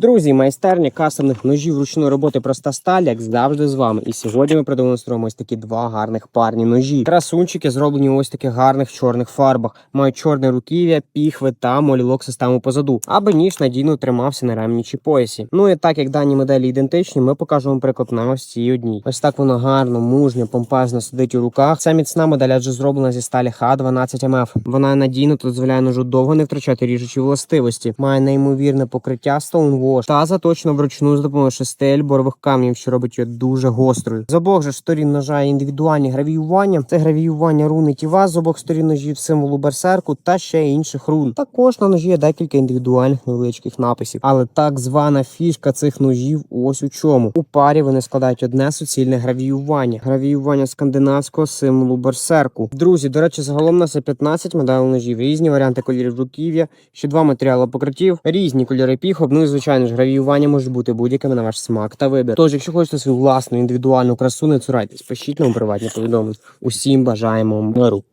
Друзі, майстерня кастомних ножів ручної роботи проста сталь, як завжди з вами. І сьогодні ми продемонструємо ось такі два гарних парні ножі. Красунчики зроблені у ось таких гарних чорних фарбах. Мають чорне руків'я, піхви та молілок систему позаду, аби ніж надійно тримався на ремні чи поясі. Ну і так як дані моделі ідентичні, ми покажемо приклад на ось цій одній. Ось так вона гарно, мужньо, помпезно сидить у руках. Ця міцна модель адже зроблена зі сталі Х12 МФ. Вона надійно дозволяє ножу довго не втрачати ріжучі властивості. Має неймовірне покриття Stonewash та заточено вручну з допомогою шести борових камнів, що робить її дуже гострою. З обох же сторін ножа є індивідуальні гравіювання. Це гравіювання руни тіва з обох сторін ножів символу берсерку та ще інших рун. Також на ножі є декілька індивідуальних невеличких написів. Але так звана фішка цих ножів ось у чому. У парі вони складають одне суцільне гравіювання. Гравіювання скандинавського символу берсерку. Друзі, до речі, загалом у нас 15 моделей ножів, різні варіанти кольорів руків'я, ще два матеріали покриттів, різні кольори піхоп. Ну і звичайно ж, гравіювання може бути будь-якими на ваш смак та вибір. Тож, якщо хочете свою власну індивідуальну красу, не цурайтесь, пишіть нам приватні повідомлення. Усім бажаємо миру.